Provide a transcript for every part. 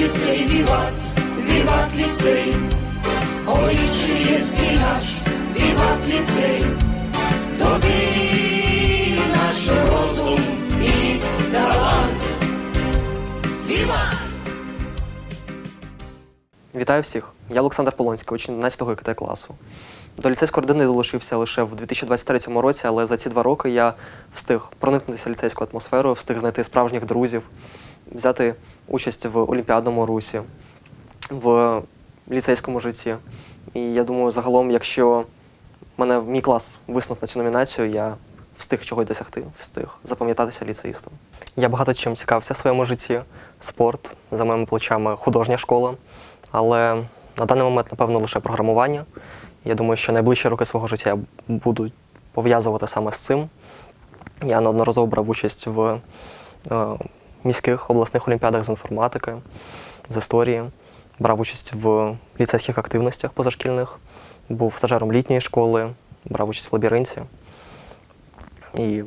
ліцей, віват, віват ліцей, ой, ще є свій наш, віват ліцей, тобі наш розум і талант. Віват! Вітаю всіх! Я Олександр Полонський, учень 11 КТ класу. До ліцейської родини долучився лише в 2023 році, але за ці два роки я встиг проникнутися ліцейською атмосферою, встиг знайти справжніх друзів, взяти участь в олімпіадному русі, в ліцейському житті. І я думаю, загалом, якщо мене мій клас виснув на цю номінацію, я встиг чогось досягти, встиг запам'ятатися ліцеїстом. Я багато чим цікавився в своєму житті. Спорт, за моїми плечами художня школа. Але на даний момент, напевно, лише програмування. Я думаю, що найближчі роки свого життя я буду пов'язувати саме з цим. Я неодноразово брав участь в е, міських обласних олімпіадах з інформатики, з історії, брав участь в ліцейських активностях позашкільних, був стажером літньої школи, брав участь в лабіринті і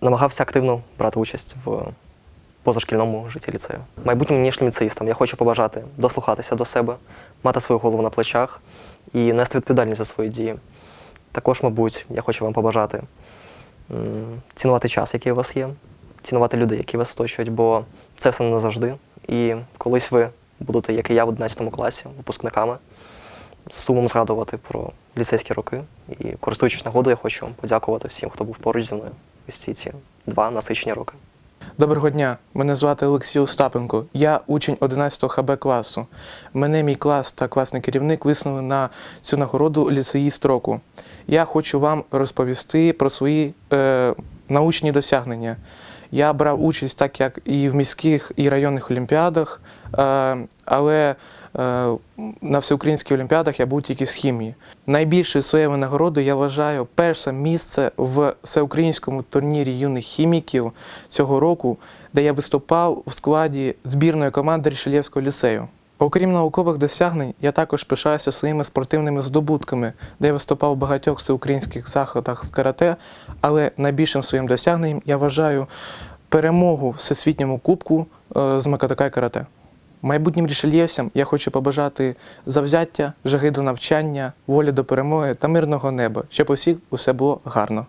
намагався активно брати участь в позашкільному житті ліцею. Майбутнім нинішнім ліцеїстам я хочу побажати дослухатися до себе, мати свою голову на плечах і нести відповідальність за свої дії. Також, мабуть, я хочу вам побажати цінувати час, який у вас є, цінувати людей, які вас оточують, бо це все не назавжди. І колись ви будете, як і я в 11 класі, випускниками, з сумом згадувати про ліцейські роки. І користуючись нагодою, я хочу подякувати всім, хто був поруч зі мною ось ці ці два насичені роки. Доброго дня, мене звати Олексій Остапенко. Я учень 11 ХБ класу. Мене мій клас та класний керівник висунули на цю нагороду ліцеїст року. Я хочу вам розповісти про свої е, научні досягнення. Я брав участь так як і в міських і районних олімпіадах, е, але е, на всеукраїнських олімпіадах я був тільки з хімії. Найбільшою своєю нагородою я вважаю перше місце в всеукраїнському турнірі юних хіміків цього року, де я виступав у складі збірної команди Рішелєвського ліцею. Окрім наукових досягнень, я також пишаюся своїми спортивними здобутками, де я виступав у багатьох всеукраїнських заходах з карате, але найбільшим своїм досягненням я вважаю перемогу всесвітньому кубку е, з Макатакай карате. Майбутнім рішельєвцям я хочу побажати завзяття, жаги до навчання, волі до перемоги та мирного неба, щоб у всіх усе було гарно.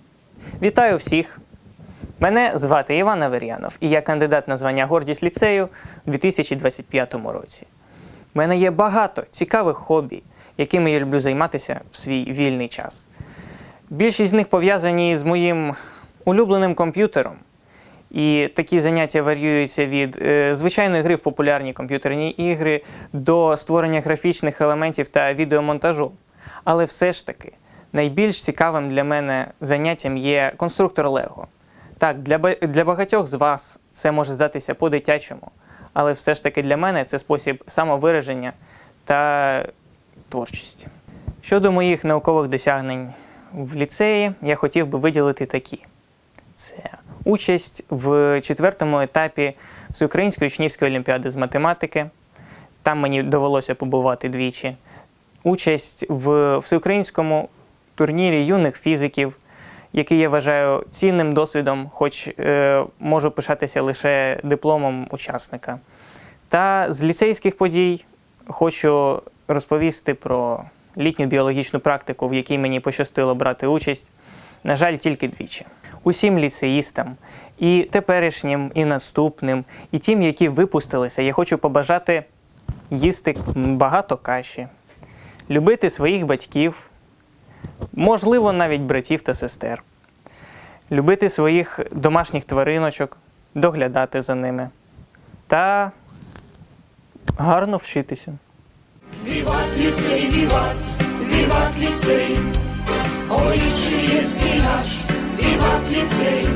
Вітаю всіх! Мене звати Іван Авер'янов, і я кандидат на звання гордість ліцею у 2025 році. У мене є багато цікавих хобі, якими я люблю займатися в свій вільний час. Більшість з них пов'язані з моїм улюбленим комп'ютером. І такі заняття варіюються від е, звичайної гри в популярні комп'ютерні ігри до створення графічних елементів та відеомонтажу. Але все ж таки, найбільш цікавим для мене заняттям є конструктор Лего. Так, для, для багатьох з вас це може здатися по-дитячому, але все ж таки для мене це спосіб самовираження та творчості. Щодо моїх наукових досягнень в ліцеї, я хотів би виділити такі: це участь в четвертому етапі Всеукраїнської учнівської олімпіади з математики. Там мені довелося побувати двічі. Участь в всеукраїнському турнірі юних фізиків, який я вважаю цінним досвідом, хоч е, можу пишатися лише дипломом учасника. Та з ліцейських подій хочу розповісти про літню біологічну практику, в якій мені пощастило брати участь. На жаль, тільки двічі. Усім ліцеїстам, і теперішнім, і наступним, і тим, які випустилися, я хочу побажати їсти багато каші, любити своїх батьків, можливо, навіть братів та сестер, любити своїх домашніх твариночок, доглядати за ними. Та гарно вчитися. Віват ліцей, віват, віват ліцей, є свій наш, віват ліцей,